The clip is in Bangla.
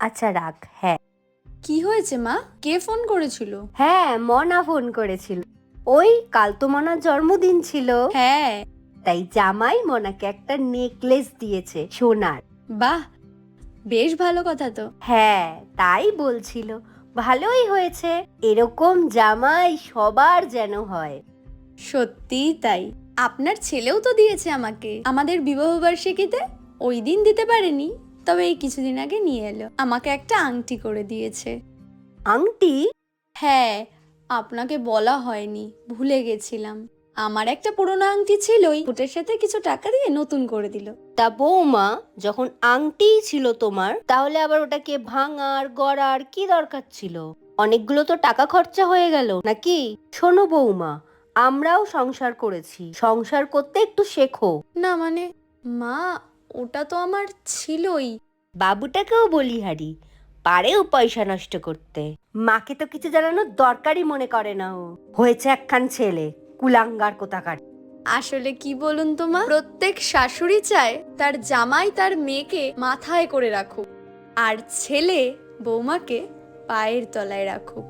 আচ্ছা রাখ হ্যাঁ। কি হয়েছে মা? কে ফোন করেছিল? হ্যাঁ মনা ফোন করেছিল। ওই কাল তো মনার জন্মদিন ছিল। হ্যাঁ। তাই জামাই মনাকে একটা নেকলেস দিয়েছে সোনার। বাহ বেশ ভালো কথা তো। হ্যাঁ তাই বলছিল। ভালোই হয়েছে এরকম জামাই সবার যেন হয়। সত্যিই তাই। আপনার ছেলেও তো দিয়েছে আমাকে। আমাদের বিবাহ বার্ষিকীতে ওই দিন দিতে পারেনি। তবে এই কিছুদিন আগে নিয়ে এলো। আমাকে একটা আংটি করে দিয়েছে। আংটি? হ্যাঁ আপনাকে বলা হয়নি ভুলে গেছিলাম। আমার একটা পুরোনো আংটি ছিলই ওটার সাথে কিছু টাকা দিয়ে নতুন করে দিল। তা বৌমা যখন আংটিই ছিল তোমার তাহলে আবার ওটাকে ভাঙার গড়ার কি দরকার ছিল? অনেকগুলো তো টাকা খরচা হয়ে গেল নাকি? শোনো বৌমা আমরাও সংসার করেছি। সংসার করতে একটু শেখো। না মানে মা ওটা তো আমার ছিলই। বাবুটাকেও বলি হারি, পারেও পয়সা নষ্ট করতে। মাকে তো কিছু জানানোর দরকারই মনে করে না ও। হয়েছে একখান ছেলে, কুলাঙ্গার কোথাকার। আসলে কি বলুন তো মা? প্রত্যেক শাশুড়ি চায় তার জামাই তার মেয়েকে মাথায় করে রাখুক, আর ছেলে বৌমাকে পায়ের তলায় রাখুক।